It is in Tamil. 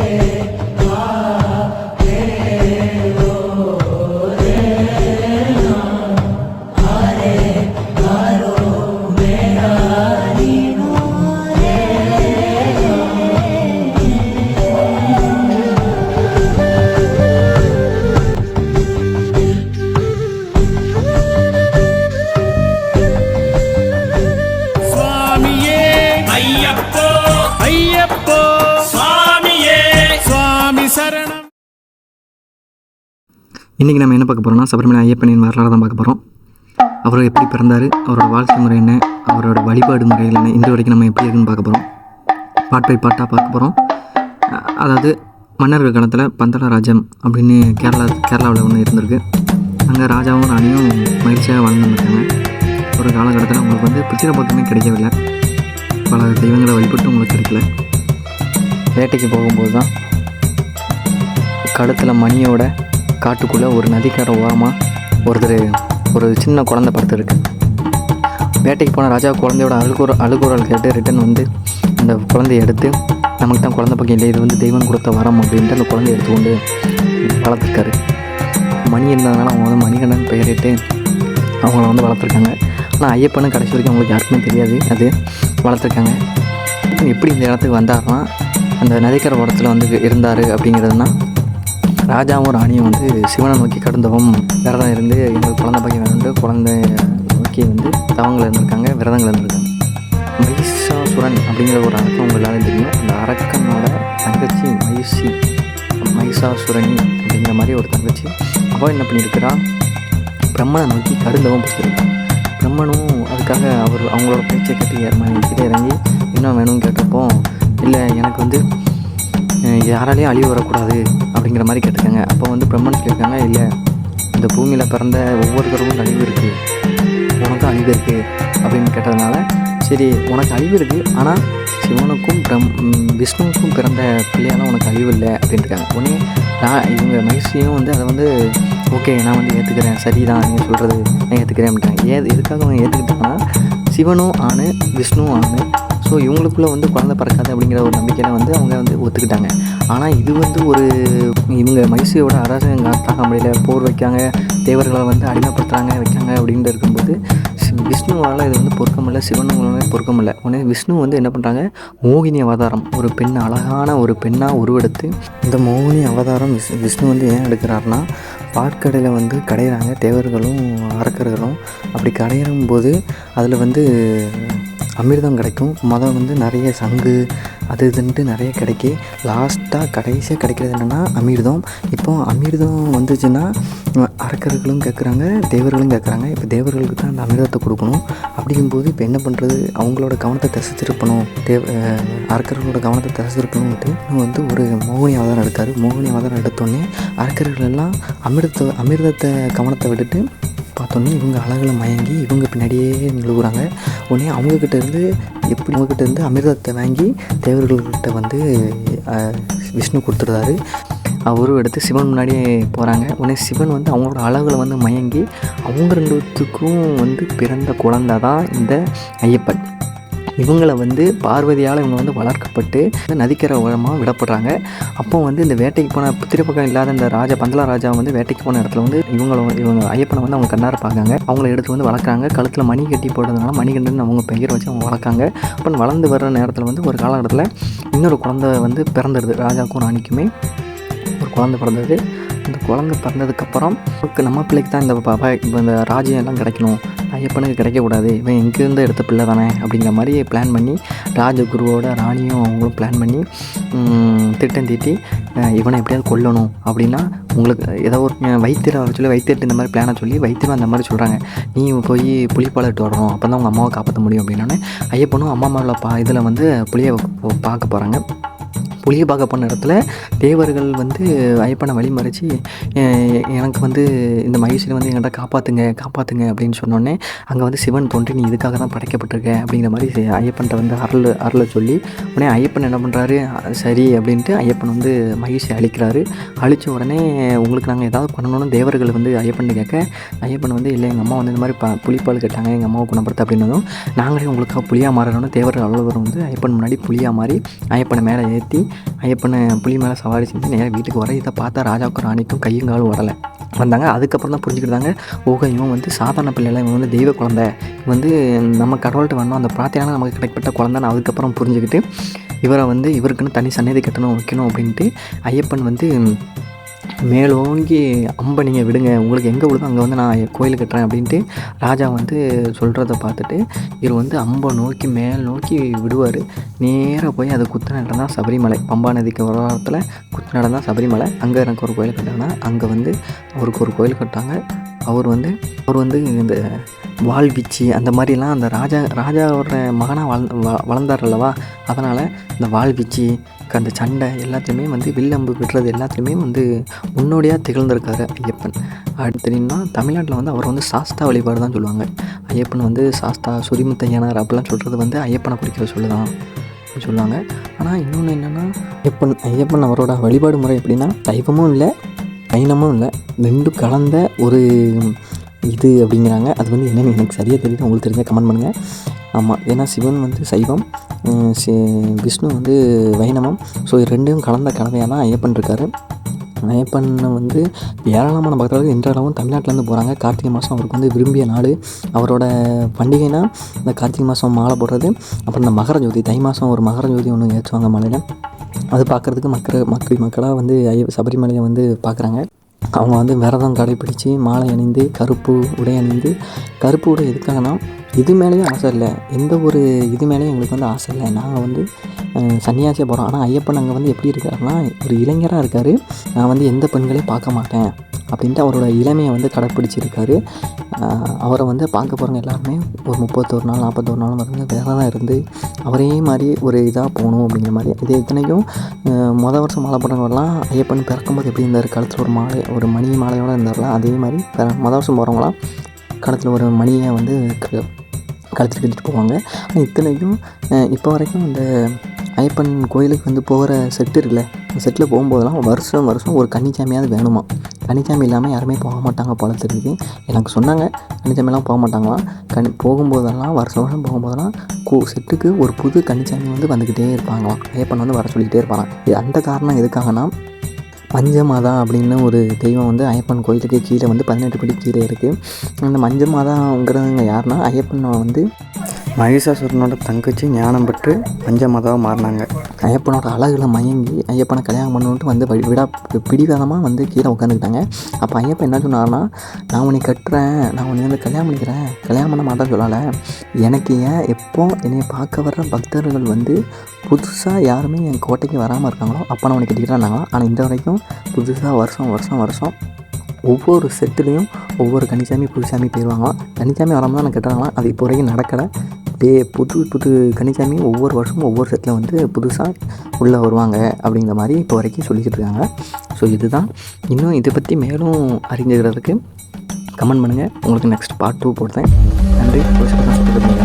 yeah. இன்றைக்கி நம்ம என்ன பார்க்க போகிறோம்னா சுப்பிரமணிய ஐயப்பனின் வரலாறு தான் பார்க்க போகிறோம் அவர் எப்படி பிறந்தார் அவரோட வாழ்க்கை முறை என்ன அவரோட வழிபாடு முறைகள் என்ன இன்று வரைக்கும் நம்ம எப்படி இருக்குன்னு பார்க்க போகிறோம் பாட் பை பாட்டாக பார்க்க போகிறோம் அதாவது மன்னர்கள் காலத்தில் பந்தள ராஜம் அப்படின்னு கேரளா கேரளாவில் ஒன்று இருந்திருக்கு. அங்கே ராஜாவும் ராணியும் மகிழ்ச்சியாக வாழ்ந்துருக்காங்க ஒரு காலகட்டத்தில் அவங்களுக்கு வந்து பிரச்சனை பக்கமே கிடைக்கவில்லை. பல தெய்வங்களை வழிபட்டு உங்களுக்கு கிடைக்கல. வேட்டைக்கு போகும்போது தான் கழுத்தில் மணியோட காட்டுக்குள்ளே ஒரு நதிக்கரை ஓரமாக ஒருத்தர் ஒரு சின்ன குழந்தை படுத்துருக்கு. வேட்டைக்கு போன ராஜா குழந்தையோட அழுகுற அழுகுறல் கேட்டு ரிட்டன் வந்து அந்த குழந்தைய எடுத்து நமக்கு தான் குழந்தை பக்கம் இல்லை இது வந்து தெய்வம் கொடுத்த வரம் அப்படின்ட்டு அந்த குழந்தைய எடுத்துக்கொண்டு வளர்த்துருக்காரு. மணி இருந்ததுனால அவங்க வந்து மணிகண்டன் பெயரிட்டு அவங்கள வந்து வளர்த்துருக்காங்க. ஆனால் ஐயப்பனு கடைசி வரைக்கும் அவங்களுக்கு யாருக்குமே தெரியாது. அது வளர்த்துருக்காங்க. எப்படி இந்த இடத்துக்கு வந்தார்னா அந்த நதிக்கரை ஓரத்தில் வந்து இருந்தார் அப்படிங்கிறதுனா ராஜாவும் ராணியும் வந்து சிவனை நோக்கி கடந்தவும் விரதம் இருந்து எங்களுக்கு குழந்தை பையன் வேணுண்டு குழந்தை நோக்கி வந்து தவங்கள் இருந்திருக்காங்க விரதங்கள் இருந்திருக்காங்க. மகிஷாசுரன் அப்படிங்கிற ஒரு அரக்கம் உங்கள் எல்லாரும் தெரியும். அந்த அரக்கனோட தங்கச்சி மகிஷி மகிஷாசுரணி அப்படிங்கிற மாதிரி ஒரு தங்கச்சி. அவள் என்ன பண்ணியிருக்கிறா? பிரம்மனை நோக்கி கடுந்தவம் பிடிச்சிருக்கா பிரம்மனும் அதுக்காக அவர் அவங்களோட பேச்சை கேட்டு கிட்டே இறங்கி என்ன வேணும்னு கேட்டப்போ இல்லை எனக்கு வந்து யாராலையும் அழிவு வரக்கூடாது அப்படிங்கிற மாதிரி கேட்டிருக்காங்க. அப்போ வந்து பிரம்மன் சொல்லியிருக்காங்க இல்லை இந்த பூமியில் பிறந்த ஒவ்வொருத்தருக்கும் அழிவு இருக்குது உனக்கும் அழிவு இருக்குது அப்படின்னு கேட்டதுனால சரி உனக்கு அழிவு இருக்குது ஆனால் சிவனுக்கும் பிரம் விஷ்ணுவுக்கும் பிறந்த பிள்ளையால உனக்கு அழிவு இல்லை அப்படின்ட்டுருக்காங்க உடனே நான் இவங்க மகிழ்ச்சியும் வந்து அதை வந்து ஓகே நான் வந்து ஏற்றுக்கிறேன் சரி தான் நீங்கள் சொல்கிறது நான் ஏற்றுக்கிறேன் அப்படின்ட்டாங்க. ஏ எதுக்காக அவங்க ஏற்றுக்கிட்டாங்கன்னா சிவனும் ஆணு விஷ்ணுவும் ஆணு ஸோ இவங்களுக்குள்ளே வந்து குழந்தை பிறக்காது அப்படிங்கிற ஒரு நம்பிக்கையில் வந்து அவங்க வந்து ஒத்துக்கிட்டாங்க. ஆனால் இது வந்து ஒரு இவங்க மைசூரோட அரசாங்க தாக்க முடியல போர் வைக்காங்க தேவர்களை வந்து அடிமைப்படுத்துகிறாங்க வைக்காங்க அப்படின்ட்டு இருக்கும்போது விஷ்ணுவால் இது வந்து பொறுக்க முடியல சிவனுமே பொறுக்க முடியல. உடனே விஷ்ணு வந்து என்ன பண்ணுறாங்க மோகினி அவதாரம் ஒரு பெண் அழகான ஒரு பெண்ணாக உருவெடுத்து இந்த மோகினி அவதாரம் விஸ் விஷ்ணு வந்து ஏன் எடுக்கிறாருன்னா பாட்கடையில் வந்து கடையிறாங்க தேவர்களும் அரக்கர்களும். அப்படி கடையிறும் போது அதில் வந்து அமிர்தம் கிடைக்கும். மொதல் வந்து நிறைய சங்கு அது இதுன்ட்டு நிறைய கிடைக்கி லாஸ்ட்டாக கடைசியாக கிடைக்கிறது என்னென்னா அமிர்தம். இப்போ அமிர்தம் வந்துச்சுன்னா அரக்கர்களும் கேட்குறாங்க தேவர்களும் கேட்குறாங்க இப்போ தேவர்களுக்கு தான் அந்த அமிர்தத்தை கொடுக்கணும். அப்படிங்கும்போது இப்போ என்ன பண்ணுறது அவங்களோட கவனத்தை தசிச்சிருப்பணும் தேவ அரக்கர்களோட கவனத்தை திசை வந்து ஒரு மோகினி அவதாரம் எடுத்தார். மோகினி அவதாரம் எடுத்தோடனே அரக்கர்கள் எல்லாம் அமிர்தத்தை அமிர்தத்தை கவனத்தை விட்டுட்டு பார்த்தோன்னே இவங்க அழகில் மயங்கி இவங்க பின்னாடியே நிழுவுறாங்க உடனே அவங்கக்கிட்டேருந்து எப்படி அவங்கக்கிட்டேருந்து அமிர்தத்தை வாங்கி தேவர்கள்கிட்ட வந்து விஷ்ணு கொடுத்துருந்தாரு அவரும் எடுத்து சிவன் முன்னாடியே போகிறாங்க உடனே சிவன் வந்து அவங்களோட அழகில் வந்து மயங்கி அவங்க ரெண்டுத்துக்கும் வந்து பிறந்த குழந்தை தான் இந்த ஐயப்பன். இவங்களை வந்து பார்வதியால் இவங்க வந்து வளர்க்கப்பட்டு நதிக்கிற நதிக்கரை ஓரமாக விடப்படுறாங்க. அப்போ வந்து இந்த வேட்டைக்கு போன புத்திர இல்லாத இந்த ராஜா பந்தலா ராஜா வந்து வேட்டைக்கு போன இடத்துல வந்து இவங்கள இவங்க ஐயப்பனை வந்து அவங்க கண்ணார பார்க்காங்க. அவங்கள எடுத்து வந்து வளர்க்குறாங்க. கழுத்தில் மணி கட்டி போட்டதுனால மணிகண்டன் அவங்க பெயர் வச்சு அவங்க வளர்க்காங்க. அப்போ வளர்ந்து வர்ற நேரத்தில் வந்து ஒரு காலகட்டத்தில் இன்னொரு குழந்தை வந்து பிறந்துடுது ராஜாவுக்கும் ராணிக்குமே ஒரு குழந்தை பிறந்தது. அந்த குழந்தை பிறந்ததுக்கப்புறம் நம்ம பிள்ளைக்கு தான் இந்த ப- இந்த ராஜ்யம் எல்லாம் கிடைக்கணும். ஐயப்பனுக்கு கிடைக்கக்கூடாது. இவன் எங்கேருந்து எடுத்த பிள்ளை தானே அப்படிங்கிற மாதிரி பிளான் பண்ணி ராஜகுருவோட ராணியும் அவங்களும் பிளான் பண்ணி திட்டம் தீட்டி இவனை எப்படியாவது கொல்லணும் அப்படின்னா உங்களுக்கு ஏதோ ஒரு அஹ், வைத்தியரை வர சொல்லி வைத்தியர்கிட்ட இந்த மாதிரி பிளானை சொல்லி வைத்தியரும் அந்த மாதிரி சொல்கிறாங்க நீ போய் புலிப்பாலை வரணும் அப்போ தான் உங்கள் அம்மாவை காப்பாற்ற முடியும் அப்படின்னோடனே ஐயப்பனும் அம்மா அம்மாவில் பா இதில் வந்து புளியை பார்க்க போகிறாங்க புளிய பார்க்க போன இடத்துல தேவர்கள் வந்து ஐயப்பனை வழிமறைச்சி எனக்கு வந்து இந்த மகிழ்ச்சியை வந்து என்கிட்ட காப்பாற்றுங்க காப்பாற்றுங்க அப்படின்னு சொன்னோடனே அங்கே வந்து சிவன் தோன்றி நீ இதுக்காக தான் படைக்கப்பட்டிருக்க அப்படிங்கிற மாதிரி ஐயப்பன்கிட்ட ஐயப்பன்ட்ட வந்து அருள் அருளை சொல்லி உடனே ஐயப்பன் என்ன பண்ணுறாரு சரி அப்படின்ட்டு ஐயப்பன் வந்து மகிழ்ச்சியை அழிக்கிறாரு. அழித்த உடனே உங்களுக்கு நாங்கள் ஏதாவது பண்ணணும்னு தேவர்கள் வந்து ஐயப்பன் கேட்க ஐயப்பன் வந்து இல்லை எங்கள் அம்மா வந்து இந்த மாதிரி ப புலிப்பால் கேட்டாங்க எங்கள் அம்மாவை குணப்படுத்த அப்படின்னதும் நாங்களே உங்களுக்காக புளியாக மாறணும்னு தேவர்கள் அலுவலர் வந்து ஐயப்பன் முன்னாடி புளியாக மாறி ஐயப்பனை மேலே ஏற்றி ஐயப்பனை புளி மேலே சவாரி செஞ்சு நேராக வீட்டுக்கு வர இதை பார்த்தா ராஜாவுக்கும் ராணிக்கும் கையும் காலும் வரலை. வந்தாங்க. அதுக்கப்புறம் தான் புரிஞ்சுக்கிட்டாங்க ஓகே இவன் வந்து சாதாரண பிள்ளைல இவன் வந்து தெய்வ குழந்தை. வந்து நம்ம கடவுள்கிட்ட வரணும். அந்த பிரார்த்தனை நமக்கு கிடைக்கப்பட்ட குழந்தைன்னு அதுக்கப்புறம் புரிஞ்சுக்கிட்டு இவரை வந்து இவருக்குன்னு தனி சன்னதி கட்டணும் வைக்கணும் அப்படின்ட்டு ஐயப்பன் வந்து மேலோங்கி அம்பை நீங்கள் விடுங்க உங்களுக்கு எங்கே விடுதோ அங்கே வந்து நான் கோயில் கட்டுறேன் அப்படின்ட்டு ராஜா வந்து சொல்கிறத பார்த்துட்டு இவர் வந்து அம்பை நோக்கி மேல் நோக்கி விடுவார். நேராக போய் அது குத்து இடம் தான் சபரிமலை. பம்பா நதிக்கு வராரத்தில் குத்து இடம் தான் சபரிமலை. அங்கே எனக்கு ஒரு கோயில் கட்டாங்கன்னா அங்கே வந்து அவருக்கு ஒரு கோயில் கட்டாங்க அவர் வந்து அவர் வந்து இந்த வால் வீச்சு அந்த மாதிரிலாம் அந்த ராஜா ராஜாவோட மகனாக வள வ- வளர்ந்தார் அல்லவா? அதனால் இந்த வாள்வீச்சு அந்த சண்டை எல்லாத்தையுமே வந்து வில்லம்பு விடுறது எல்லாத்துலேயுமே வந்து முன்னோடியாக திகழ்ந்திருக்காரு ஐயப்பன். அடுத்துனா தமிழ்நாட்டில் வந்து அவர் வந்து சாஸ்தா வழிபாடு தான் சொல்லுவாங்க. ஐயப்பன் வந்து சாஸ்தா சுரிமுத்தையனார் அப்படிலாம் சொல்கிறது வந்து ஐயப்பனை குறிக்கிற சொல்லுதான் அப்படின்னு சொல்லுவாங்க. ஆனால் இன்னொன்று என்னென்னா ஐயப்பன் ஐயப்பன் அவரோட வழிபாடு முறை எப்படின்னா தெய்வமும் இல்லை வைணமும் இல்லை ரெண்டும் கலந்த ஒரு இது அப்படிங்கிறாங்க. அது வந்து என்னென்னு எனக்கு சரியாக தெரியல. உங்களுக்கு தெரிஞ்சால் கமெண்ட் பண்ணுங்கள் ஆமாம் ஏன்னா சிவன் வந்து சைவம் சி- விஷ்ணு வந்து வைணவம். ஸோ இது ரெண்டும் கலந்த கலவையாக தான் ஐயப்பன் இருக்கார். ஐயப்பனை வந்து ஏராளமான பக்தர்கள் இன்றளவும் தமிழ்நாட்டிலேருந்து போகிறாங்க கார்த்திகை மாதம் அவருக்கு வந்து விரும்பிய நாள். அவரோட பண்டிகைனா இந்த கார்த்திகை மாதம் மாலை போடுறது. அப்புறம் இந்த மகர ஜோதி தை மாதம் ஒரு மகர ஜோதி ஒன்று ஏற்றுவாங்க மலையில். அது பார்க்குறதுக்கு மக்கள் மக்கள் மக்களாக வந்து ஐய சபரிமலையை வந்து பார்க்குறாங்க. அவங்க வந்து விரதம் கடைப்பிடித்து மாலை அணிந்து கருப்பு உடை அணிந்து கருப்பு உடை எதுக்காகனா இது மேலேயும் ஆசை இல்லை. எந்த ஒரு இது மேலேயும் எங்களுக்கு வந்து ஆசை இல்லை. நாங்கள் வந்து சன்னியாசியாக போகிறோம் ஆனால் ஐயப்பன் அங்கே வந்து எப்படி இருக்காருன்னா ஒரு இளைஞராக இருக்கார். நான் வந்து எந்த பெண்களையும் பார்க்க மாட்டேன். அப்படின்ட்டு அவரோட இளமையை வந்து கடைப்பிடிச்சிருக்காரு. அவரை வந்து பார்க்க போகிறவங்க எல்லாருமே ஒரு முப்பத்தொரு நாள் நாற்பத்தோரு நாள் வந்து தான் இருந்து அவரே மாதிரி ஒரு இதாக போகணும் அப்படிங்கிற மாதிரி. இது இத்தனைக்கும் மொதல் வருஷம் மாலை போடுறவங்கலாம் ஐயப்பன் பிறக்கும்போது எப்படி இருந்தார்? கழுத்தில் ஒரு மாலை ஒரு மணி மாலையோடு இருந்தார்ல அதே மாதிரி பிற- வருஷம் போகிறவங்களாம் கழுத்தில் ஒரு மணியை வந்து க- கழுத்தில் கட்டிட்டு போவாங்க. ஆனால் இத்தனைக்கும் இப்போ வரைக்கும் இந்த ஐயப்பன் கோயிலுக்கு வந்து போகிற செட்டு இருக்குல்ல செட்டில் போகும்போதெல்லாம் வருஷம் வருஷம் ஒரு கன்னிச்சாமியாவது வேணுமா? கன்னிச்சாமி இல்லாமல் யாருமே போக மாட்டாங்க போல தெரியுது. எனக்கு சொன்னாங்க கன்னிச்சாமியெல்லாம் போக மாட்டாங்களாம் கனி போகும்போதெல்லாம் வருஷம் வருஷம் போகும்போதெல்லாம் கோ செட்டுக்கு ஒரு புது கன்னிச்சாமி வந்து வந்துக்கிட்டே இருப்பாங்களாம். ஐயப்பன் வந்து வர சொல்லிக்கிட்டே இருப்பாங்க இது அந்த காரணம் எதுக்காகனா மஞ்சமாதா அப்படின்னு ஒரு தெய்வம் வந்து ஐயப்பன் கோயிலுக்கு கீழே வந்து பதினெட்டு படி கீழே இருக்குது அந்த மஞ்சமாதாங்கிறவங்க யாருன்னா ஐயப்பனை வந்து மகிஷாசுரனோட தங்கச்சி ஞானம் பெற்று மஞ்சமாதாவாக மாறினாங்க. ஐயப்பனோட அழகில் மயங்கி ஐயப்பனை கல்யாணம் பண்ணணுன்ட்டு வந்து வழி- விடா பிடிவாதமாக வந்து கீழே உட்காந்துக்கிட்டாங்க அப்போ ஐயப்பன் என்ன சொன்னார்னா நான் உன்னை கட்டுறேன். நான் உன்னை வந்து கல்யாணம் பண்ணிக்கிறேன். கல்யாணம் பண்ண மாட்டேன்னு சொல்லலை. எனக்கு ஏன் எப்போ என்னை பார்க்க வர்ற பக்தர்கள் வந்து புதுசாக யாருமே என் கோட்டைக்கு வராமல் இருக்காங்களோ அப்போ நான் உனக்கு கட்டிக்கிறேன்னாங்களா ஆனால் இந்த வரைக்கும் புதுசாக வருஷம் வருஷம் வருஷம் ஒவ்வொரு செட்டுலேயும் ஒவ்வொரு கனிசாமி புதுசாமி போயிடுவாங்களாம் கனிசாமி வராமல் தான் நான் கட்டுறாங்களாம் அது இப்போ வரைக்கும் நடக்கலை. டே புது புது கன்னிசாமி ஒவ்வொரு வருஷமும் ஒவ்வொரு செட்டில் வந்து புதுசாக உள்ளே வருவாங்க அப்படிங்கிற மாதிரி இப்போ வரைக்கும் சொல்லிக்கிட்டு இருக்காங்க. ஸோ இதுதான். இன்னும் இதை பற்றி மேலும் அறிஞ்சுக்கிறதுக்கு கமெண்ட் பண்ணுங்கள் உங்களுக்கு நெக்ஸ்ட் பார்ட் டூ போடுறேன். நன்றி.